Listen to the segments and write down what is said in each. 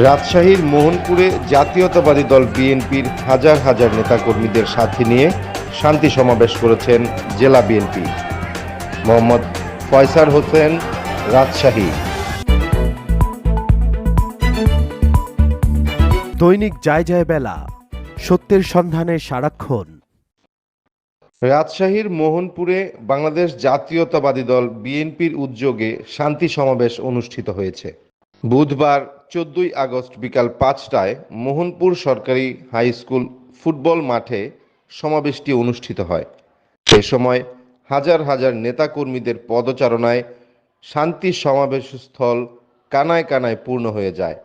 রাজশাহীর মোহনপুরে জাতীয়তাবাদী দল বিএনপির হাজার হাজার নেতাকর্মীদের সাথে নিয়ে শান্তি সমাবেশ করেছেন জেলা বিএনপি। মোহাম্মদ ফয়সার হোসেন রাজশাহী। দৈনিক যায় যায় বেলা সত্যের সন্ধানে সারাক্ষণ। রাজশাহীর মোহনপুরে বাংলাদেশ জাতীয়তাবাদী দল বিএনপির উদ্যোগে শান্তি সমাবেশ অনুষ্ঠিত হয়েছে। বুধবার চোদ্দই আগস্ট বিকাল পাঁচটায় মোহনপুর সরকারি হাই স্কুল ফুটবল মাঠে সমাবেশটি অনুষ্ঠিত হয়। এ সময় হাজার হাজার নেতাকর্মীদের পদচারণায় শান্তি সমাবেশ স্থল কানায় কানায় পূর্ণ হয়ে যায়।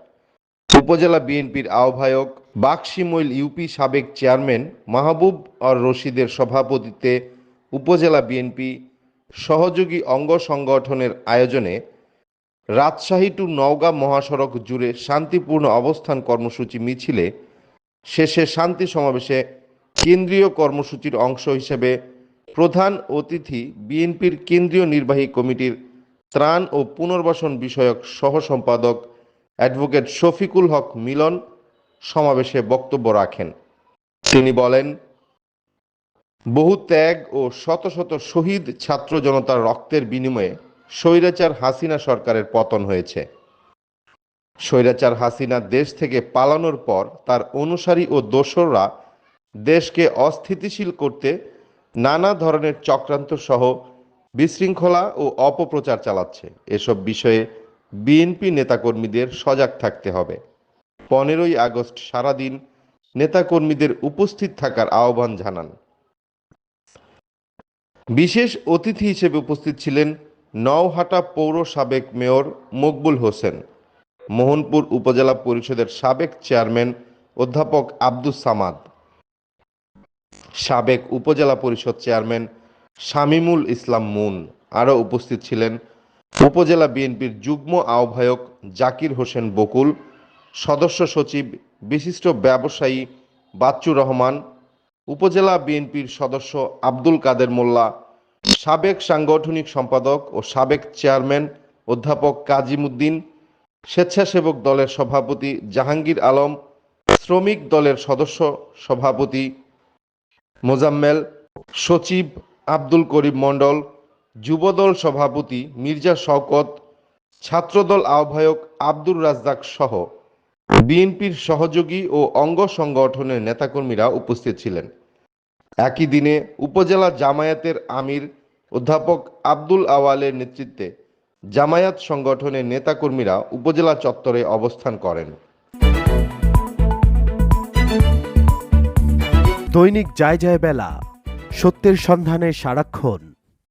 উপজেলা বিএনপির আহ্বায়ক বাক্সিমৈল ইউপি সাবেক চেয়ারম্যান মাহবুব আর রশিদের সভাপতিত্বে উপজেলা বিএনপি সহযোগী অঙ্গ সংগঠনের আয়োজনে রাজশাহী টু নওগাঁ মহাসড়ক জুড়ে শান্তিপূর্ণ অবস্থান কর্মসূচি মিছিলে শেষে শান্তি সমাবেশে কেন্দ্রীয় কর্মসূচির অংশ হিসেবে প্রধান অতিথি বিএনপির কেন্দ্রীয় নির্বাহী কমিটির ত্রাণ ও পুনর্বাসন বিষয়ক সহ সম্পাদক অ্যাডভোকেট শফিকুল হক মিলন সমাবেশে বক্তব্য রাখেন। তিনি বলেন, বহু ত্যাগ ও শত শত শহীদ ছাত্র জনতার রক্তের বিনিময়ে স্বৈরাচার হাসিনা সরকারের পতন হয়েছে। স্বৈরাচার হাসিনা দেশ থেকে পালানোর পর তার অনুসারী ও দোসররা দেশকে অস্থিতিশীল করতে নানা ধরনের চক্রান্ত সহ বিশৃঙ্খলা ও অপপ্রচার চালাচ্ছে। এসব বিষয়ে বিএনপি নেতাকর্মীদের সজাগ থাকতে হবে। পনেরোই আগস্ট সারাদিন নেতাকর্মীদের উপস্থিত থাকার আহ্বান জানান। বিশেষ অতিথি হিসেবে উপস্থিত ছিলেন নওহাটা পৌর সাবেক মেয়র মকবুল হোসেন, মোহনপুর উপজেলা পরিষদের সাবেক চেয়ারম্যান অধ্যাপক আব্দুস সামাদ, সাবেক উপজেলা পরিষদ চেয়ারম্যান শামিমুল ইসলাম মুন। আরও উপস্থিত ছিলেন উপজেলা বিএনপির যুগ্ম আহ্বায়ক জাকির হোসেন বকুল, সদস্য সচিব বিশিষ্ট ব্যবসায়ী বাচ্চু রহমান, উপজেলা বিএনপির সদস্য আব্দুল কাদের মোল্লা সাবেক সাংগঠনিক সম্পাদক ও সাবেক চেয়ারম্যান অধ্যাপক কাজিমুদ্দিন স্বেচ্ছাসেবক দলের সভাপতি জাহাঙ্গীর আলম, শ্রমিক দলের সদস্য সভাপতি মোজাম্মেল, সচিব আব্দুল করিম মণ্ডল, যুবদল সভাপতি মির্জা শওকত, ছাত্রদল আহ্বায়ক আব্দুর রাজ্জাক সহ বিএনপির সহযোগী ও অঙ্গ সংগঠনের নেতাকর্মীরা উপস্থিত ছিলেন। একই দিনে উপজেলা জামায়াতের আমির অধ্যাপক আব্দুল আওয়ালের নেতৃত্বে জামায়াত সংগঠনের নেতাকর্মীরা উপজেলা চত্বরে অবস্থান করেন। দৈনিক যায় যায় বেলা, সত্যের সন্ধানে সারাক্ষণ।